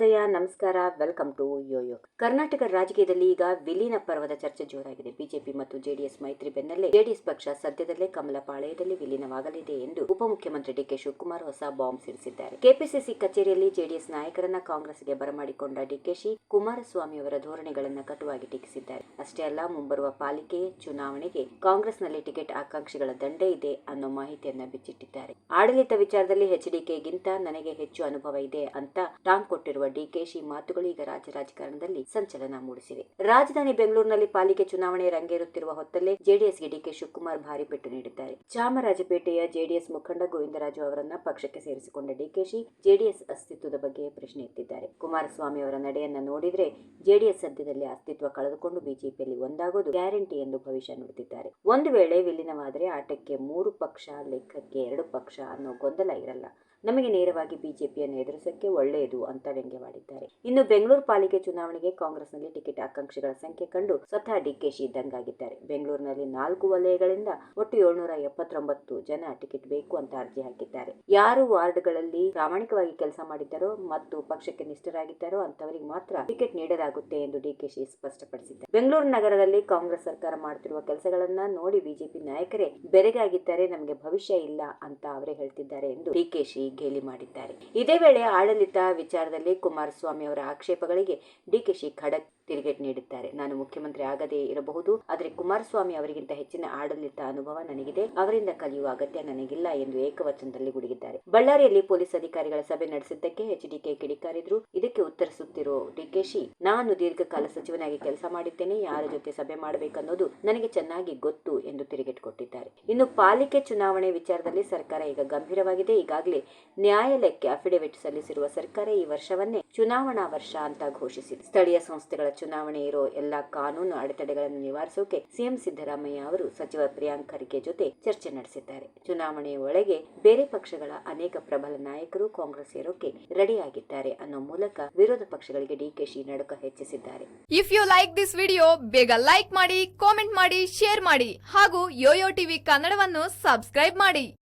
ಜಯ ನಮಸ್ಕಾರ. Welcome to Yoyo Karnataka ರಾಜಕೀಯದಲ್ಲಿ ಈಗ ವಿಲೀನ ಪರ್ವದ ಚರ್ಚೆ ಜೋರಾಗಿದೆ. ಬಿಜೆಪಿ ಮತ್ತು ಜೆಡಿಎಸ್ ಮೈತ್ರಿ ಬೆನ್ನಲ್ಲೇ ಜೆಡಿಎಸ್ ಪಕ್ಷ ಸದ್ಯದಲ್ಲೇ ಕಮಲ ಪಾಳೆಯದಲ್ಲಿ ವಿಲೀನವಾಗಲಿದೆ ಎಂದು ಉಪಮುಖ್ಯಮಂತ್ರಿ ಡಿಕೆ ಶಿವಕುಮಾರ್ ಹೊಸ ಬಾಂಬ್ ಸಿಡಿಸಿದ್ದಾರೆ. ಕೆಪಿಸಿಸಿ ಕಚೇರಿಯಲ್ಲಿ ಜೆಡಿಎಸ್ ನಾಯಕರನ್ನ ಕಾಂಗ್ರೆಸ್ಗೆ ಬರಮಾಡಿಕೊಂಡ ಡಿಕೆಶಿ ಕುಮಾರಸ್ವಾಮಿ ಅವರ ಧೋರಣೆಗಳನ್ನು ಕಟುವಾಗಿ ಟೀಕಿಸಿದ್ದಾರೆ. ಅಷ್ಟೇ ಅಲ್ಲ, ಮುಂಬರುವ ಪಾಲಿಕೆ ಚುನಾವಣೆಗೆ ಕಾಂಗ್ರೆಸ್ನಲ್ಲಿ ಟಿಕೆಟ್ ಆಕಾಂಕ್ಷಿಗಳ ದಂಡೇ ಇದೆ ಅನ್ನೋ ಮಾಹಿತಿಯನ್ನ ಬಿಚ್ಚಿಟ್ಟಿದ್ದಾರೆ. ಆಡಳಿತ ವಿಚಾರದಲ್ಲಿ ಎಚ್ಡಿಕೆಗಿಂತ ನನಗೆ ಹೆಚ್ಚು ಅನುಭವ ಇದೆ ಅಂತ ಟಾಂಗ್ ಕೊಟ್ಟಿರುವ ಡಿಕೆಶಿ ಮಾತುಗಳು ಈಗ ರಾಜ್ಯ ರಾಜಕಾರಣದಲ್ಲಿ ಸಂಚಲನ ಮೂಡಿಸಿವೆ. ರಾಜಧಾನಿ ಬೆಂಗಳೂರಿನಲ್ಲಿ ಪಾಲಿಕೆ ಚುನಾವಣೆ ರಂಗೇರುತ್ತಿರುವ ಹೊತ್ತಲ್ಲೇ ಜೆಡಿಎಸ್ಗೆ ಡಿಕೆ ಶಿವಕುಮಾರ್ ಭಾರಿ ಪೆಟ್ಟು ನೀಡಿದ್ದಾರೆ. ಚಾಮರಾಜಪೇಟೆಯ ಜೆಡಿಎಸ್ ಮುಖಂಡ ಗೋವಿಂದರಾಜು ಅವರನ್ನ ಪಕ್ಷಕ್ಕೆ ಸೇರಿಸಿಕೊಂಡ ಡಿಕೆಶಿ ಜೆಡಿಎಸ್ ಅಸ್ತಿತ್ವದ ಬಗ್ಗೆ ಪ್ರಶ್ನೆ ಎತ್ತಿದ್ದಾರೆ. ಕುಮಾರಸ್ವಾಮಿ ಅವರ ನಡೆಯನ್ನ ನೋಡಿದ್ರೆ ಜೆಡಿಎಸ್ ಸದ್ಯದಲ್ಲಿ ಅಸ್ತಿತ್ವ ಕಳೆದುಕೊಂಡು ಬಿಜೆಪಿಯಲ್ಲಿ ಒಂದಾಗೋದು ಗ್ಯಾರಂಟಿ ಎಂದು ಭವಿಷ್ಯ ನುಡಿದಿದ್ದಾರೆ. ಒಂದು ವೇಳೆ ವಿಲೀನವಾದರೆ ಆಟಕ್ಕೆ ಮೂರು ಪಕ್ಷ, ಲೆಕ್ಕಕ್ಕೆ ಎರಡು ಪಕ್ಷ ಅನ್ನೋ ಗೊಂದಲ ಇರಲ್ಲ. ನಮಗೆ ನೇರವಾಗಿ ಬಿಜೆಪಿಯನ್ನು ಎದುರಿಸಕ್ಕೆ ಒಳ್ಳೆಯದು ಅಂತ ವ್ಯಂಗ್ಯವಾಡಿದ್ದಾರೆ ಇನ್ನು ಬೆಂಗಳೂರು ಪಾಲಿಕೆ ಚುನಾವಣೆಗೆ ಕಾಂಗ್ರೆಸ್ನಲ್ಲಿ ಟಿಕೆಟ್ ಆಕಾಂಕ್ಷಿಗಳ ಸಂಖ್ಯೆ ಕಂಡು ಸ್ವತಃ ಡಿಕೆಶಿ ಇದ್ದಂಗಾಗಿದ್ದಾರೆ. ಬೆಂಗಳೂರಿನಲ್ಲಿ ನಾಲ್ಕು ವಲಯಗಳಿಂದ ಒಟ್ಟು ಏಳ್ನೂರ ಎಪ್ಪತ್ತೊಂಬತ್ತು ಜನ ಟಿಕೆಟ್ ಬೇಕು ಅಂತ ಅರ್ಜಿ ಹಾಕಿದ್ದಾರೆ. ಯಾರು ವಾರ್ಡ್ಗಳಲ್ಲಿ ಪ್ರಾಮಾಣಿಕವಾಗಿ ಕೆಲಸ ಮಾಡಿದ್ದಾರೋ ಮತ್ತು ಪಕ್ಷಕ್ಕೆ ನಿಷ್ಠರಾಗಿದ್ದಾರೋ ಅಂತವರಿಗೆ ಮಾತ್ರ ಟಿಕೆಟ್ ನೀಡಲಾಗುತ್ತೆ ಎಂದು ಡಿಕೆಶಿ ಸ್ಪಷ್ಟಪಡಿಸಿದ್ದಾರೆ. ಬೆಂಗಳೂರು ನಗರದಲ್ಲಿ ಕಾಂಗ್ರೆಸ್ ಸರ್ಕಾರ ಮಾಡುತ್ತಿರುವ ಕೆಲಸಗಳನ್ನ ನೋಡಿ ಬಿಜೆಪಿ ನಾಯಕರೇ, ಬೆರೆಗಾಗಿದ್ದಾರೆ, ನಮಗೆ ಭವಿಷ್ಯ ಇಲ್ಲ ಅಂತ ಅವರೇ ಹೇಳ್ತಿದ್ದಾರೆ ಎಂದು ಡಿಕೆಶಿ ಗೇಲಿ ಮಾಡಿದ್ದಾರೆ. ಇದೇ ವೇಳೆ ಆಡಳಿತ ವಿಚಾರದಲ್ಲಿ ಕುಮಾರಸ್ವಾಮಿ ಅವರ ಆಕ್ಷೇಪಗಳಿಗೆ ಡಿಕೆಶಿ ಖಡಕ್ ತಿರುಗೇಟ್ ನೀಡಿದ್ದಾರೆ. ನಾನು ಮುಖ್ಯಮಂತ್ರಿ ಆಗದೇ ಇರಬಹುದು, ಆದರೆ ಕುಮಾರಸ್ವಾಮಿ ಅವರಿಗಿಂತ ಹೆಚ್ಚಿನ ಆಡಳಿತ ಅನುಭವ ನನಗಿದೆ. ಅವರಿಂದ ಕಲಿಯುವ ಅಗತ್ಯ ನನಗಿಲ್ಲ ಎಂದು ಏಕವಚನದಲ್ಲಿ ಗುಡುಗಿದ್ದಾರೆ. ಬಳ್ಳಾರಿಯಲ್ಲಿ ಪೊಲೀಸ್ ಅಧಿಕಾರಿಗಳ ಸಭೆ ನಡೆಸಿದ್ದಕ್ಕೆ ಎಚ್ ಡಿಕೆ ಕಿಡಿಕಾರಿದ್ರು. ಇದಕ್ಕೆ ಉತ್ತರಿಸುತ್ತಿರೋ ಡಿಕೆಶಿ ನಾನು ದೀರ್ಘಕಾಲ ಸಚಿವನಾಗಿ ಕೆಲಸ ಮಾಡಿದ್ದೇನೆ, ಯಾರ ಜೊತೆ ಸಭೆ ಮಾಡಬೇಕನ್ನೋದು ನನಗೆ ಚೆನ್ನಾಗಿ ಗೊತ್ತು ಎಂದು ತಿರುಗೇಟ್ ಕೊಟ್ಟಿದ್ದಾರೆ. ಇನ್ನು ಪಾಲಿಕೆ ಚುನಾವಣೆ ವಿಚಾರದಲ್ಲಿ ಸರ್ಕಾರ ಈಗ ಗಂಭೀರವಾಗಿದೆ. ಈಗಾಗಲೇ ನ್ಯಾಯಾಲಯಕ್ಕೆ ಅಫಿಡವಿಟ್ ಸಲ್ಲಿಸಿರುವ ಸರ್ಕಾರ ಈ ವರ್ಷವನ್ನೇ ಚುನಾವಣಾ ವರ್ಷ ಅಂತ ಘೋಷಿಸಿದೆ. ಸ್ಥಳೀಯ ಸಂಸ್ಥೆಗಳ ಚುನಾವಣೆ ಇರೋ ಎಲ್ಲಾ ಕಾನೂನು ಅಡೆತಡೆಗಳನ್ನು ನಿವಾರಿಸೋಕೆ ಸಿಎಂ ಸಿದ್ದರಾಮಯ್ಯ ಅವರು ಸಚಿವ ಪ್ರಿಯಾಂಕ್ ಖರ್ಗೆ ಜೊತೆ ಚರ್ಚೆ ನಡೆಸಿದ್ದಾರೆ. ಚುನಾವಣೆಯ ಒಳಗೆ ಬೇರೆ ಪಕ್ಷಗಳ ಅನೇಕ ಪ್ರಬಲ ನಾಯಕರು ಕಾಂಗ್ರೆಸ್ ಸೇರೋಕೆ ರೆಡಿಯಾಗಿದ್ದಾರೆ ಅನ್ನೋ ಮೂಲಕ ವಿರೋಧ ಪಕ್ಷಗಳಿಗೆ ಡಿಕೆಶಿ ನಡುಕ ಹೆಚ್ಚಿಸಿದ್ದಾರೆ. If you like this video ಬೇಗ ಲೈಕ್ ಮಾಡಿ ಕಾಮೆಂಟ್ ಮಾಡಿ ಶೇರ್ ಮಾಡಿ ಹಾಗೂ ಯೋಯೋ ಟಿವಿ ಕನ್ನಡವನ್ನು ಸಬ್ಸ್ಕ್ರೈಬ್ ಮಾಡಿ.